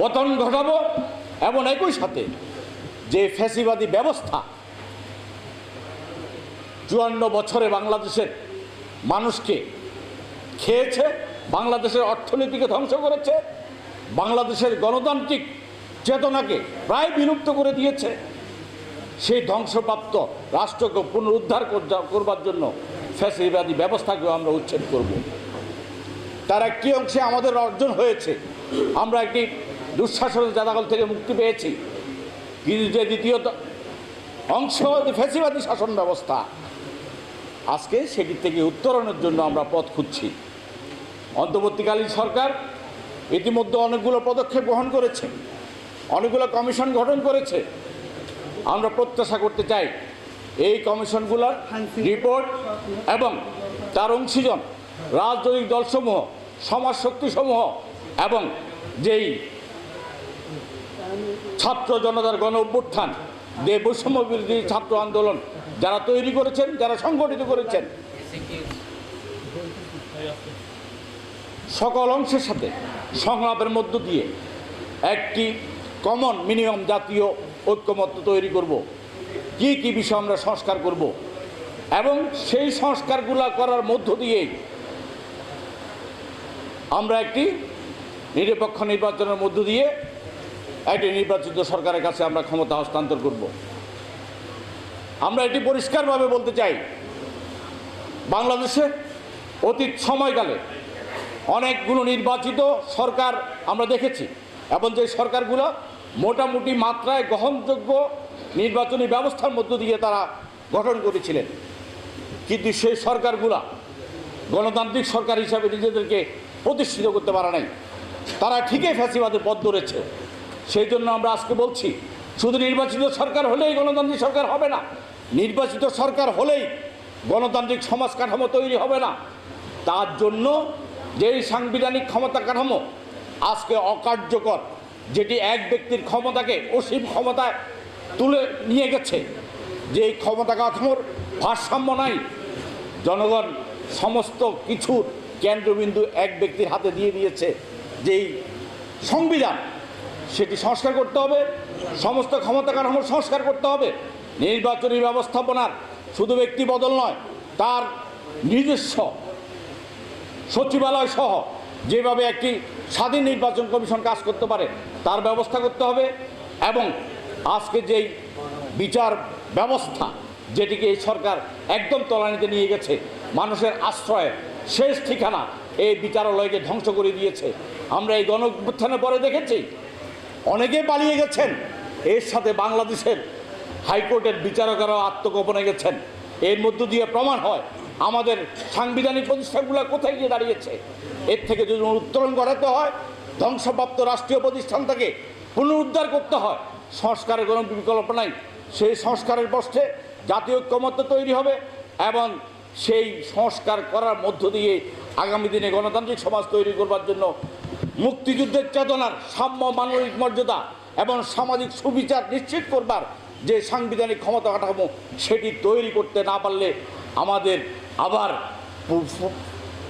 পতন ঘটাবো এবং একই সাথে যে ফ্যাসিবাদী ব্যবস্থা চুয়ান্ন বছরে বাংলাদেশের মানুষকে খেয়েছে, বাংলাদেশের অর্থনীতিকে ধ্বংস করেছে, বাংলাদেশের গণতান্ত্রিক চেতনাকে প্রায় বিলুপ্ত করে দিয়েছে। সেই ধ্বংসপ্রাপ্ত রাষ্ট্রকে পুনরুদ্ধার করবার জন্য ফ্যাসিবাদী ব্যবস্থাকেও আমরা উচ্ছেদ করব। তারা একটি অংশে আমাদের অর্জন হয়েছে। আমরা একটি দুঃশাসনের জাদাগল থেকে মুক্তি পেয়েছি। কিন্তু যে দ্বিতীয় দ- অংশ যে ফ্যাসিবাদী শাসন ব্যবস্থা। আজকে সেটির থেকে উত্তরণের জন্য আমরা পথ খুঁজছি। অন্তর্বর্তীকালীন সরকার ইতিমধ্যে অনেকগুলো পদক্ষেপ গ্রহণ করেছে, অনেকগুলো কমিশন গঠন করেছে। আমরা প্রত্যাশা করতে চাই, এই কমিশনগুলোর রিপোর্ট এবং তার অংশীজন, রাজনৈতিক দলসমূহ সমাজ শক্তিসমূহ এবং যেই ছাত্র জনতার গণ অভ্যুত্থান যে বৈষম্য বিরোধী ছাত্র আন্দোলন যারা তৈরি করেছেন, যারা সংগঠিত করেছেন, সকল অংশের সাথে সংলাপের মধ্য দিয়ে একটি কমন মিনিমাম জাতীয় ঐক্যমত্য তৈরি করব। কি কি বিষয় আমরা সংস্কার করব এবং সেই সংস্কারগুলো করার মধ্য দিয়ে আমরা একটি নিরপেক্ষ নির্বাচনের মধ্য দিয়ে একটি নির্বাচিত সরকারের কাছে আমরা ক্ষমতা হস্তান্তর করব। আমরা এটি পরিষ্কারভাবে বলতে চাই, বাংলাদেশে অতীত সময়কালে অনেকগুলো নির্বাচিত সরকার আমরা দেখেছি এবং যে সরকারগুলো মোটামুটি মাত্রায় গ্রহণযোগ্য নির্বাচনী ব্যবস্থার মধ্য দিয়ে তারা গঠন করেছিলেন। কিন্তু সেই সরকারগুলা গণতান্ত্রিক সরকার হিসাবে নিজেদেরকে প্রতিষ্ঠিত করতে পারা নাই। তারা ঠিকই ফ্যাসিবাদের পথ ধরেছে। সেই জন্য আমরা আজকে বলছি, শুধু নির্বাচিত সরকার হলেই গণতান্ত্রিক সরকার হবে না, নির্বাচিত সরকার হলেই গণতান্ত্রিক সমাজ কাঠামো তৈরি হবে না। তার জন্য যেই সাংবিধানিক ক্ষমতা কাঠামো আজকে অকার্যকর, যেটি এক ব্যক্তির ক্ষমতাকে অসীম ক্ষমতায় তুলে নিয়ে গেছে যে ক্ষমতা কাঠামোর ভারসাম্য নাই, জনগণ সমস্ত কিছুর কেন্দ্রবিন্দু এক ব্যক্তির হাতে দিয়ে দিয়েছে, যেই সংবিধান সেটি সংস্কার করতে হবে, সমস্ত ক্ষমতা কাঠামোর সংস্কার করতে হবে। নির্বাচনী ব্যবস্থাপনার শুধু ব্যক্তি বদল নয়, তার নিজস্ব সচিবালয় সহ যেভাবে একটি স্বাধীন নির্বাচন কমিশন কাজ করতে পারে, তার ব্যবস্থা করতে হবে এবং আজকে যেই বিচার ব্যবস্থা যেটিকে এই সরকার একদম তলানিতে নিয়ে গেছে, মানুষের আশ্রয় শেষ ঠিকানা এই বিচারালয়কে ধ্বংস করে দিয়েছে। আমরা এই গণ পরে দেখেছি অনেকে পালিয়ে গেছেন। এর সাথে বাংলাদেশের হাইকোর্টের বিচারকেরাও আত্মগোপনে গেছেন। এর মধ্য দিয়ে প্রমাণ হয়, আমাদের সাংবিধানিক প্রতিষ্ঠানগুলো কোথায় গিয়ে দাঁড়িয়েছে। এর থেকে যদি উত্তরণ করাতে হয়, ধ্বংসপ্রাপ্ত রাষ্ট্রীয় প্রতিষ্ঠান থেকে পুনরুদ্ধার করতে হয়। সংস্কারের কোনো বিকল্প নাই। সেই সংস্কারের পক্ষে জাতীয় ঐক্যমত্য তৈরি হবে এবং সেই সংস্কার করার মধ্য দিয়ে আগামী দিনে গণতান্ত্রিক সমাজ তৈরি করবার জন্য মুক্তিযুদ্ধের চেতনার সাম্য মানবিক মর্যাদা এবং সামাজিক সুবিচার নিশ্চিত করবার যে সাংবিধানিক ক্ষমতা কাঠামো সেটি তৈরি করতে না পারলে আমাদের আবার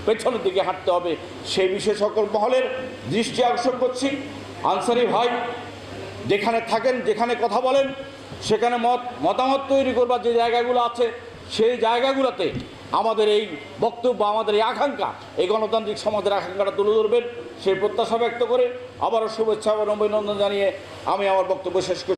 পেছনের দিকে হাঁটতে হবে। সেই বিষয়ে সকল মহলের দৃষ্টি আকর্ষণ করছি। আনসারি ভাই, যেখানে থাকেন, যেখানে কথা বলেন, সেখানে মত, মতামত তৈরি করবার যে জায়গাগুলো আছে সেই জায়গাগুলোতে আমাদের এই বক্তব্য, আমাদের এই আকাঙ্ক্ষা, এই গণতান্ত্রিক সমাজের আকাঙ্ক্ষাটা তুলে ধরবেন, সেই প্রত্যাশা ব্যক্ত করে আবারও শুভেচ্ছা এবং অভিনন্দন জানিয়ে আমি আমার বক্তব্য শেষ করছি।